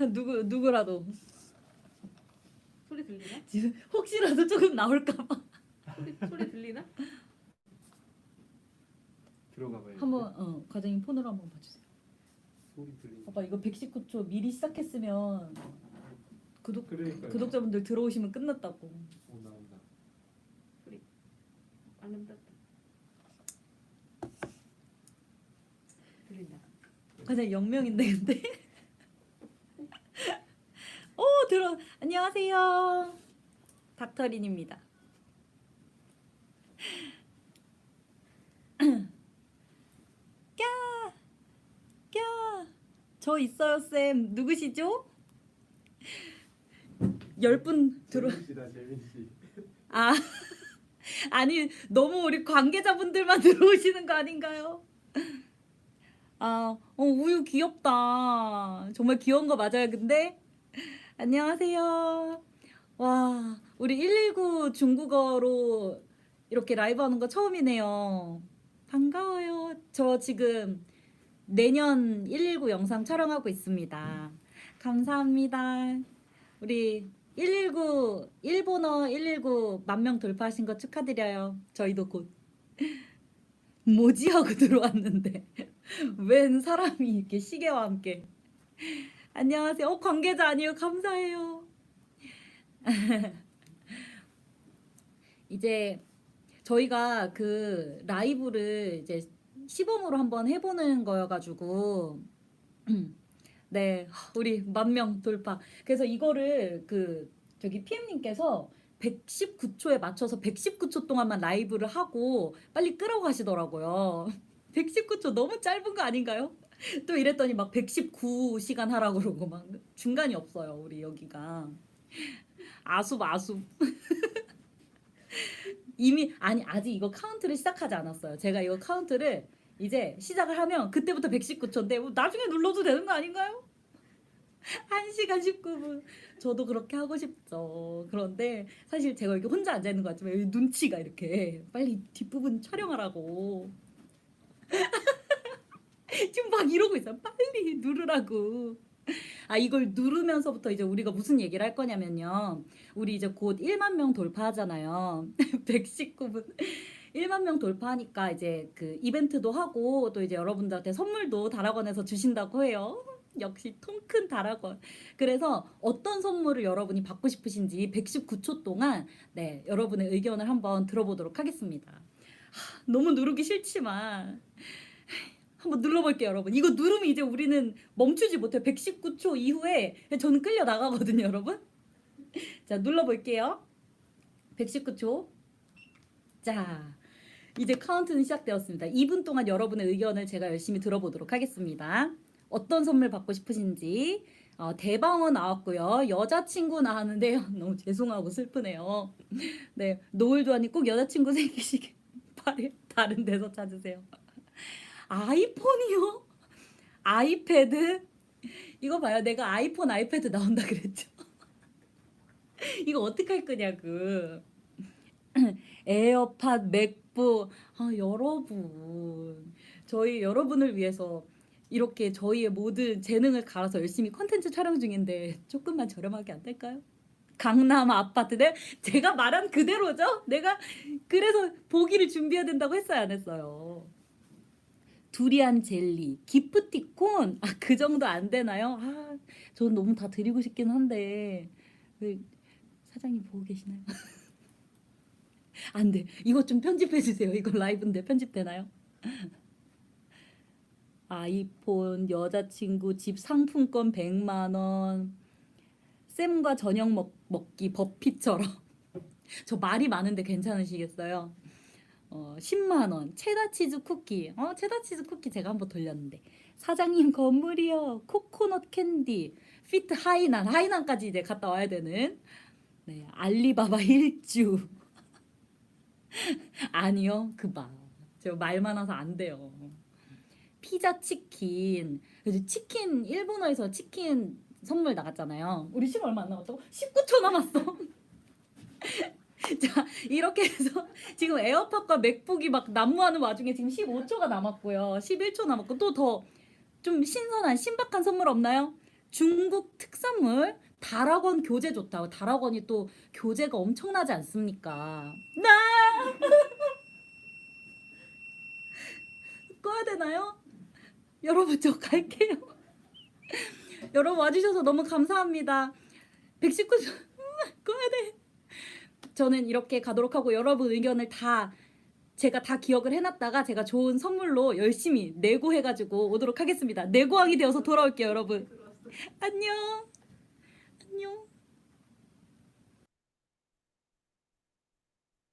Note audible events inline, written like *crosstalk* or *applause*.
*laughs* 누구 누구라도 소리 들리나? 지금 혹시라도 조금 나올까봐 소리 소리 들리나? 들어가 봐요. 한번 어 과장님 폰으로 한번 봐주세요. 소리 들리. 봐봐 이거 119초 미리 시작했으면 구독 그러니까. 구독자분들 들어오시면 끝났다고. 오 나온다. 안 한다. 들린다. 과장님 영명인데 근데. 오 들어 안녕하세요. 닥터린입니다. *clears throat* 꺄! 꺄! 저 있어요 쌤 누구시죠? 열 분 들어 재민 씨다 재민 씨. 아 아니 너무 우리 관계자분들만 *laughs* 들어오시는 거 아닌가요? 아 어, 우유 귀엽다 정말 귀여운 거 맞아요 근데 안녕하세요. 와 우리 119 중국어로 이렇게 라이브 하는 거 처음이네요. 반가워요. 저 지금 내년 119 영상 촬영하고 있습니다. 감사합니다. 우리 119 일본어 119 만 명 돌파하신 거 축하드려요. 저희도 곧 *laughs* 뭐지 하고 들어왔는데 *laughs* 웬 사람이 이렇게 시계와 함께 안녕하세요. 어 관계자 아니에요. 감사해요. *laughs* 이제 저희가 그 라이브를 이제 시범으로 한번 해보는 거여가지고 *clears throat* 네 우리 만 명 돌파 그래서 이거를 그 저기 PM님께서 119초에 맞춰서 119초 동안만 라이브를 하고 빨리 끄라고 하시더라고요. 119초 너무 짧은 거 아닌가요? *laughs* 또 이랬더니 막 119시간 하라고 그러고 막 중간이 없어요. 우리 여기가. 아숲 아숲. *laughs* 이미 아니 아직 이거 카운트를 시작하지 않았어요. 제가 이거 카운트를 이제 시작을 하면 그때부터 119초인데 나중에 눌러도 되는 거 아닌가요? *laughs* 1시간 19분. 저도 그렇게 하고 싶죠. 그런데 사실 제가 여기 혼자 앉아 있는 것 같지만 눈치가 이렇게 빨리 뒷부분 촬영하라고. *laughs* 지금 막 이러고 있어요. 빨리 누르라고. 아 이걸 누르면서부터 이제 우리가 무슨 얘기를 할 거냐면요. 우리 이제 곧 1만 명 돌파하잖아요. *laughs* 119분. 1만 명 돌파하니까 이제 그 이벤트도 하고 또 이제 여러분들한테 선물도 다락원에서 주신다고 해요. 역시 통 큰 다락원. 그래서 어떤 선물을 여러분이 받고 싶으신지 119초 동안 네, 여러분의 의견을 한번 들어보도록 하겠습니다. 하, 너무 누르기 싫지만 한번 눌러볼게요, 여러분. 이거 누르면 이제 우리는 멈추지 못해요. 119초 이후에 저는 끌려 나가거든요, 여러분. *laughs* 자, 눌러볼게요. 119초. 자, 이제 카운트는 시작되었습니다. 2분 동안 여러분의 의견을 제가 열심히 들어보도록 하겠습니다. 어떤 선물 받고 싶으신지 어, 대방어 나왔고요. 여자친구 나왔는데요. *laughs* 너무 죄송하고 슬프네요. *laughs* 네, 노을 조아님 꼭 여자친구 생기시길 바래. 다른 데서 찾으세요. 아이폰이요? 아이패드? 이거 봐요. 내가 아이폰, 아이패드 나온다 그랬죠. *laughs* 이거 어떻게 할 거냐고. *clears throat* 에어팟, 맥북. 아, 여러분. 저희 여러분을 위해서 이렇게 저희의 모든 재능을 갈아서 열심히 컨텐츠 촬영 중인데 조금만 저렴하게 안 될까요? 강남 아파트 네 제가 말한 그대로죠. 내가 그래서 보기를 준비해야 된다고 했어요, 안 했어요. 두리안 젤리, 기프티콘 아 그 정도 안 되나요? 아, 전 너무 다 드리고 싶긴 한데 왜 사장님 보고 계시나요? *laughs* 안 돼. 이거 좀 편집해 주세요. 이거 라이브인데 편집되나요? *laughs* 아이폰, 여자친구, 집 상품권 100만 원. 쌤과 저녁 먹, 먹기 버핏처럼. *laughs* 저 말이 많은데 괜찮으시겠어요? 어, 10만 원. 체다 치즈 쿠키. 어, 체다 치즈 쿠키 제가 한번 돌렸는데. 사장님 건물이요. 코코넛 캔디. 피트 하이난. 하이난까지 이제 갔다 와야 되는. 네, 알리바바 *laughs* 일주. 아니요. 그봐. 저말 많아서 안 돼요. 피자 치킨. 그래서 치킨 일본어에서 치킨 선물 나갔잖아요. 우리 시간 얼마 안 남았다고? 19초 남았어. 자 이렇게 해서 *laughs* 지금 에어팟과 맥북이 막 난무하는 와중에 지금 15초가 남았고요. 11초 남았고 또 더 좀 신선한 신박한 선물 없나요? 중국 특산물 다락원 교재 좋다. 다락원이 또 교재가 엄청나지 않습니까? 나 *laughs* 꺼야 되나요? 여러분 저 갈게요. *laughs* 여러분 와주셔서 너무 감사합니다. 119 꺼야 돼. 저는 이렇게 가도록 하고 여러분 의견을 다 제가 다 기억을 해놨다가 제가 좋은 선물로 열심히 내고 해가지고 오도록 하겠습니다. 내고왕이 되어서 돌아올게요, 여러분. 안녕. 안녕.